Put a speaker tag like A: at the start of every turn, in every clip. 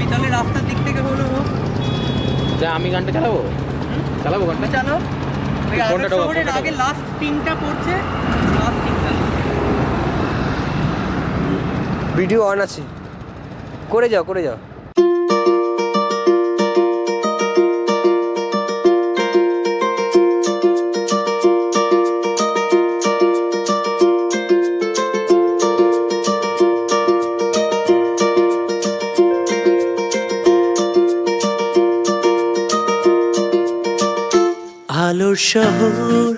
A: চালাবি তাহলে রাস্তার দিক থেকে হলো
B: যা আমি গানটা চালাবো? চালাবো গানটা?
A: চালো শহরের আগে লাস্ট তিনটা পড়ছে লাস্ট
C: ভিডিও অন আছে। করে যাও করে যাও।
D: শহর,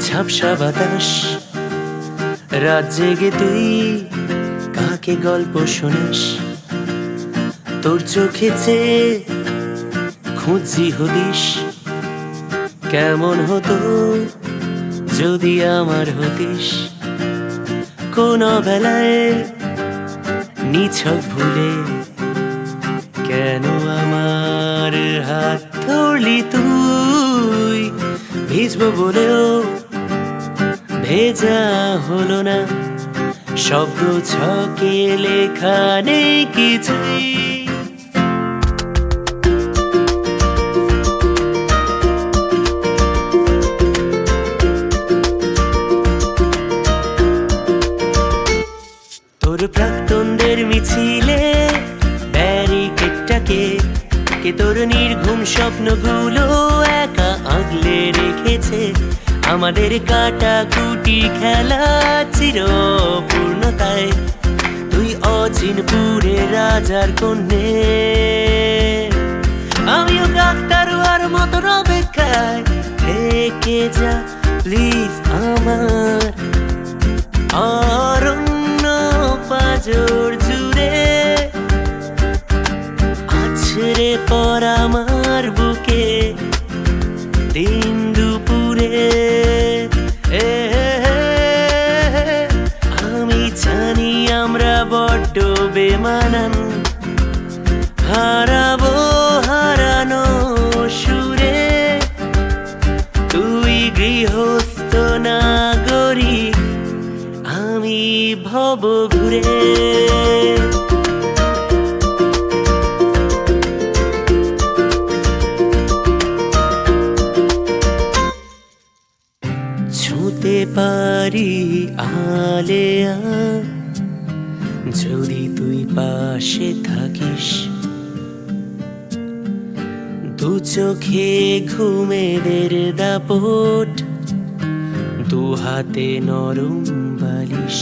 D: ঝাপসা বাতাস। রাত জেগে তুই কাকে গল্প শুনিস? তোর চোখে চেয়ে খুঁজি হদিস কেমন হতো যদি আমার হতিস? কোন বেলায় নিছক ভুলে কেন আমার হাত ধরলি তুই? ভিজবো বলেও ভেজা হলো না। শব্দ ছকে লেখা নেই কিছুই তোর প্রাক্তনদের মিছিলে ব্যারিকেডটাকে কে তোর নির্ঘুম স্বপ্নগুলো একা আগলে রেখেছে। আমাদের কাটা কুটি খেলা চির তুই অচিনপুরে রাজার কন্যে। আমিও ডাক্তারুয়ার মতন অপেক্ষায়। রেখে যা প্লিজ আমার। পর আমার বুকে, দিন দুপুরে। আমি জানি আমরা বড্ড বেমানান। হারাবো হারানো সুরে, তুই গৃহস্থ নাগরিক, আমি ভব ঘুরে। পারি আলেয়া। যদি তুই পাশে থাকিস, দু চোখে ঘুমেদের দাপট, দু হাতে নরম বালিশ।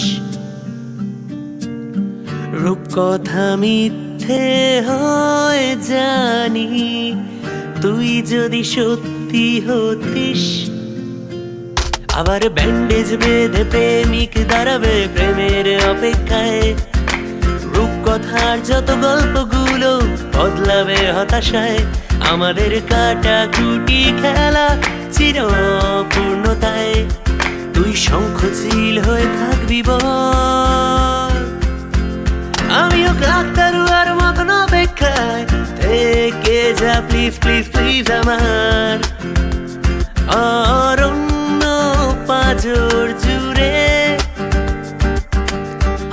D: রূপকথা মিথ্যে হয় জানি, তুই যদি সত্যি হতিস আবার ব্যান্ডেজ বেঁধে প্রেমিক দাঁড়াবে, প্রেমের অপেক্ষায়। রূপকথার যত গল্পগুলো বদলাবে হতাশায়, আমাদের কাটা কুটি খেলা চির পূর্ণতায় তুই শঙ্খচিল হয়ে থাকবি আমিও ডাক্তারুয়ার মতন অপেক্ষায়, থেকে যা প্লিজ প্লিজ প্লিজ আমার অরণ্য পাজর জুড়ে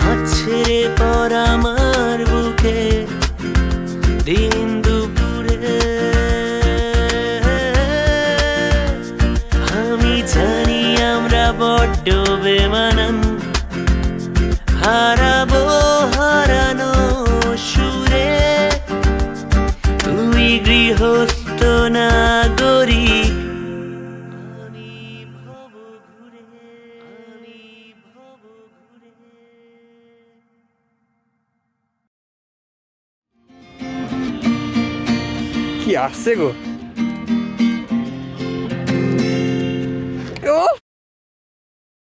D: আছে পর আমার বুকে। দিন দুপুরে আমি জানি আমরা বড্ড বেমানান। হারাবো
C: que arcego